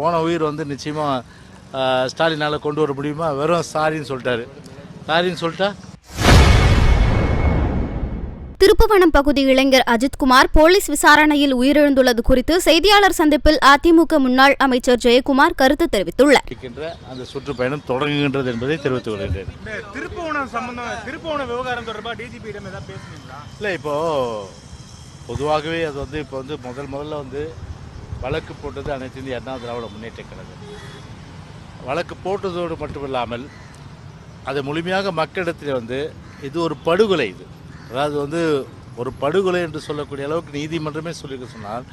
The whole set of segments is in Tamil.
போன உயிர் வந்து நிச்சயமாக ஸ்டாலினால் கொண்டு வர முடியுமா? வெறும் சாரின்னு சொல்லிட்டாரு. சாரின்னு சொல்லிட்டா? திருப்புவனம் பகுதி இளைஞர் அஜித்குமார் போலீஸ் விசாரணையில் உயிரிழந்துள்ளது குறித்து செய்தியாளர் சந்திப்பில் அதிமுக முன்னாள் அமைச்சர் ஜெயக்குமார் கருத்து தெரிவித்துள்ளார். அந்த சுற்றுப்பயணம் தொடங்குகின்றது என்பதை தெரிவித்துக் கொள்கின்றேன். இந்த திருப்புவனம் சம்பந்தம் திருப்புவனம் விவகாரம் தொடர்பாக டிஜிபியிடம் ஏதாவது பேசுனீங்களா? இல்லை இப்போது பொதுவாகவே அது வந்து இப்போ வந்து முதல் முதல்ல வந்து வழக்கு போட்டது அனைத்து இந்திய அண்ணா திராவிட முன்னேற்ற கழகம். வழக்கு போட்டதோடு மட்டுமில்லாமல் அதை முழுமையாக மக்களிடத்தில் வந்து இது ஒரு படுகொலை இது. அதாவது வந்து ஒரு படுகொலை என்று சொல்லக்கூடிய அளவுக்கு நீதிமன்றமே சொல்லியிருக்க சொன்னால்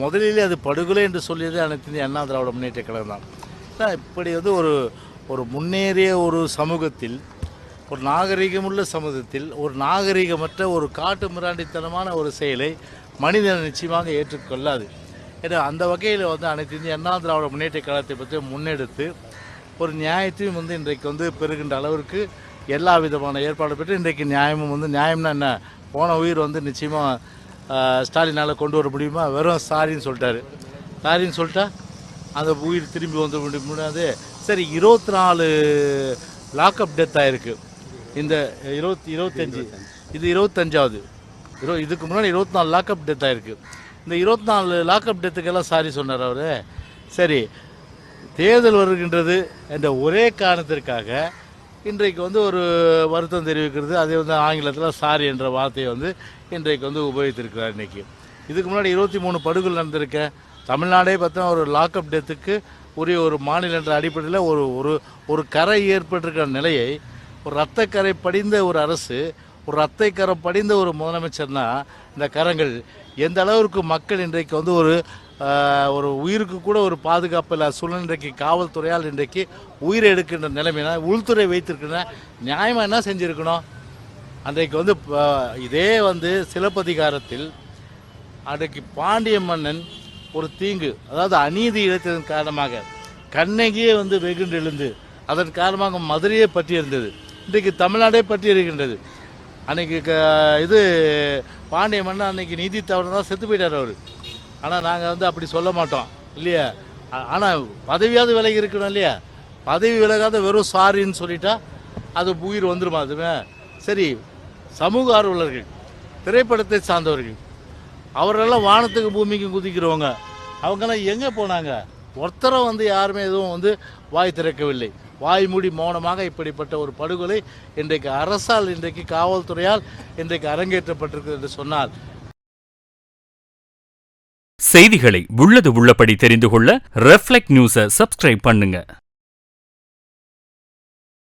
முதலிலே அது படுகொலை என்று சொல்லியது அனைத்து இந்திய அண்ணா திராவிட முன்னேற்ற கழகம் தான். இப்படி வந்து ஒரு ஒரு முன்னேறிய ஒரு சமூகத்தில் ஒரு நாகரிகமுள்ள சமூகத்தில் ஒரு நாகரிகமற்ற ஒரு காட்டு மிராண்டித்தனமான ஒரு செயலை மனிதன் நிச்சயமாக ஏற்றுக்கொள்ளாது. ஏன்னா அந்த வகையில் வந்து அனைத்து இந்திய அண்ணா திராவிட முன்னேற்ற கழகத்தை பற்றி முன்னெடுத்து ஒரு நியாயத்தையும் வந்து இன்றைக்கு வந்து பெறுகின்ற அளவிற்கு எல்லா விதமான ஏற்பாடு பெற்று இன்றைக்கு நியாயமும் வந்து நியாயம்னா என்ன? போன உயிர் வந்து நிச்சயமாக ஸ்டாலினால் கொண்டு வர முடியுமா? வெறும் சாரின்னு சொல்லிட்டாரு. சாரின்னு சொல்லிட்டா அந்த உயிர் திரும்பி வந்து முடியாது. சரி இருபத்தி நாலு லாக்அப் டெத் ஆகிருக்கு இந்த இருபத்தி இருபத்தஞ்சி. இது இருபத்தஞ்சாவது. இரு இதுக்கு முன்னாடி இருபத்தி நாலு லாக்அப் டெத் ஆகிருக்கு இந்த இருபத்தி நாலு லாக்அப் டெத்துக்கெல்லாம் சாரி சொன்னார் அவர். சரி தேர்தல் வருகின்றது என்ற ஒரே காரணத்திற்காக இன்றைக்கு வந்து ஒரு வருத்தம் தெரிவிக்கிறது. அதே வந்து ஆங்கிலத்தில் சாரி என்ற வார்த்தையை வந்து இன்றைக்கு வந்து உபயோகித்திருக்கிறார் இன்றைக்கி இதுக்கு முன்னாடி இருபத்தி மூணு படுகொலை நடந்திருக்க. தமிழ்நாடே பார்த்தா ஒரு லாக்அப் டெத்துக்கு உரிய ஒரு மாநில என்ற அடிப்படையில் ஒரு ஒரு ஒரு கரை ஏற்பட்டிருக்கிற நிலையை ஒரு இரத்தக்கரை படிந்த ஒரு அரசு ஒரு ரத்தை கரம் படிந்த ஒரு முதலமைச்சர்னா இந்த கரங்கள் எந்த அளவிற்கு மக்கள் இன்றைக்கு வந்து ஒரு ஒரு உயிருக்கு கூட ஒரு பாதுகாப்பு இல்லாத சூழ்நிலை இன்றைக்கு காவல்துறையால் இன்றைக்கு உயிரை எடுக்கின்ற நிலைமைனா உள்துறை வைத்திருக்கிற நியாயமாக என்ன செஞ்சுருக்கணும்? அன்றைக்கு வந்து இதே வந்து சிலப்பதிகாரத்தில் அன்றைக்கு பாண்டிய மன்னன் ஒரு தீங்கு அதாவது அநீதி இழைத்ததன் காரணமாக கண்ணகியே வந்து வெகுண்டு எழுந்து அதன் காரணமாக மதுரையே பற்றி இருந்தது இன்றைக்கு தமிழ்நாடே பற்றி இருக்கின்றது. அன்னைக்கு க இது பாண்டிய மன்னன் அன்னைக்கு நீதி தவறு தான் செத்து போயிட்டார் அவர். ஆனால் நாங்கள் வந்து அப்படி சொல்ல மாட்டோம் இல்லையா? ஆனால் பதவியாவது விலகி இருக்கணும் இல்லையா? பதவி விலகாத வெறும் சாரின்னு சொல்லிட்டா அது உயிர் வந்துருமா அதுவே? சரி சமூக ஆர்வலர்கள் திரைப்படத்தை சார்ந்தவர்கள் அவரெல்லாம் வானத்துக்கு பூமிக்கு குதிக்கிறவங்க அவங்கெல்லாம் எங்கே போனாங்க? ஒருத்தரை வந்து யாருமே எதுவும் வந்து வாய் திறக்கவில்லை. வாய்மூடி மௌனமாக இப்படிப்பட்ட ஒரு படுகொலை இன்றைக்கு அரசால் இன்றைக்கு காவல்துறையால் இன்றைக்கு அரங்கேற்றப்பட்டிருக்கிறது என்று சொன்னால். செய்திகளை உள்ளது உள்ளபடி தெரிந்து கொள்ள ரெஃப்ளெக்ட் நியூஸை சப்ஸ்கிரைப் பண்ணுங்க.